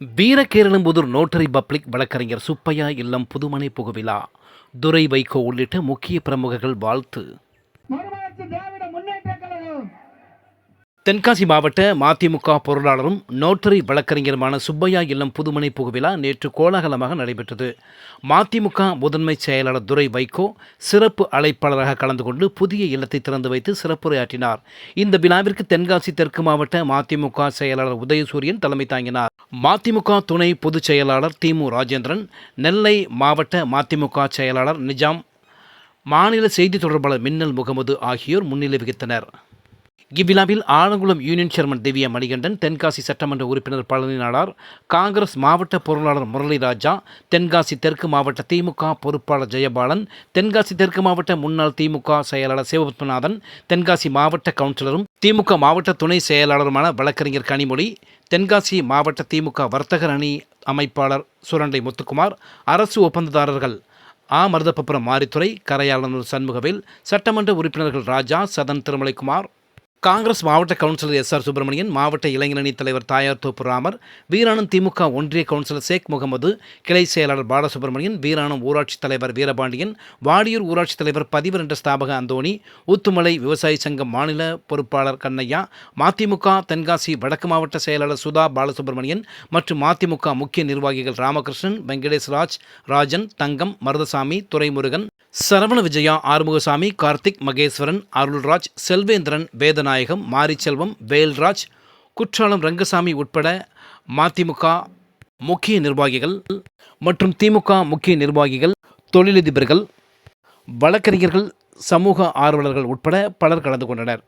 Veerakeralamputhur notary public வழக்கறிஞர் சுப்பையா இல்லம் புதுமனை புகுவிழா. துரை வைகோ உள்ளிட்ட முக்கிய பிரமுகர்கள் வாழ்த்து. தென்காசி மாவட்ட மதிமுக பொருளாளரும் நோட்டரி வழக்கறிஞருமான சுப்பையா இல்லம் புதுமனை புகுவிழா நேற்று கோலாகலமாக நடைபெற்றது. மதிமுக முதன்மை செயலாளர் துரை வைகோ சிறப்பு அழைப்பாளராக கலந்து கொண்டு புதிய இல்லத்தை திறந்து வைத்து சிறப்புரையாற்றினார். இந்த விழாவிற்கு தென்காசி தெற்கு மாவட்ட மதிமுக செயலாளர் உதயசூரியன் தலைமை தாங்கினார். மதிமுக துணை பொதுச் செயலாளர் திமு ராஜேந்திரன் நெல்லை மாவட்ட மதிமுக செயலாளர் நிஜாம் மாநில செய்தி தொடர்பாளர் மின்னல் முகமது ஆகியோர் முன்னிலை வகித்தனர். இவ்விழாவில் ஆலங்குளம் யூனியன் சேர்மன் திவ்யா மணிகண்டன் தென்காசி சட்டமன்ற உறுப்பினர் பழனி நாடார் காங்கிரஸ் மாவட்ட பொருளாளர் முரளி ராஜா தென்காசி தெற்கு மாவட்ட திமுக பொறுப்பாளர் ஜெயபாலன் தென்காசி தெற்கு மாவட்ட முன்னாள் திமுக செயலாளர் சிவபத்மநாதன் தென்காசி மாவட்ட கவுன்சிலரும் திமுக மாவட்ட துணை செயலாளருமான வழக்கறிஞர் கனிமொழி தென்காசி மாவட்ட திமுக வர்த்தகர் அணி அமைப்பாளர் சுரண்டை முத்துக்குமார் அரசு ஒப்பந்ததாரர்கள் ஆ. மருதப்பபுரம் மாரித்துறை கரையாளனூர் சண்முகவேல் சட்டமன்ற உறுப்பினர்கள் ராஜா சதன் திருமலைக்குமார் காங்கிரஸ் மாவட்ட கவுன்சிலர் எஸ் ஆர் சுப்பிரமணியன் மாவட்ட இளைஞரணி தலைவர் தாயார் தோப்பு ராமர் வீராணம் திமுக ஒன்றிய கவுன்சிலர் ஷேக் முகமது கிளை செயலாளர் பாலசுப்ரமணியன் வீராணம் ஊராட்சி தலைவர் வீரபாண்டியன் வாடியூர் ஊராட்சித் தலைவர் பதிவு என்ற ஸ்தாபக அந்தோணி ஊத்துமலை விவசாய சங்கம் மாநில பொறுப்பாளர் கண்ணையா மதிமுக தென்காசி வடக்கு மாவட்ட செயலாளர் சுதா பாலசுப்ரமணியன் மற்றும் மதிமுக முக்கிய நிர்வாகிகள் ராமகிருஷ்ணன் வெங்கடேஸ்ராஜ் ராஜன் தங்கம் மருதசாமி துரைமுருகன் சரவண விஜயா ஆறுமுகசாமி கார்த்திக் மகேஸ்வரன் அருள்ராஜ் செல்வேந்திரன் வேதநாயகம் மாரிச்செல்வம் வேல்ராஜ் குற்றாலம் ரங்கசாமி உட்பட மதிமுக முக்கிய நிர்வாகிகள் மற்றும் திமுக முக்கிய நிர்வாகிகள் தொழிலதிபர்கள் வழக்கறிஞர்கள் சமூக ஆர்வலர்கள் உட்பட பலர் கலந்து கொண்டனர்.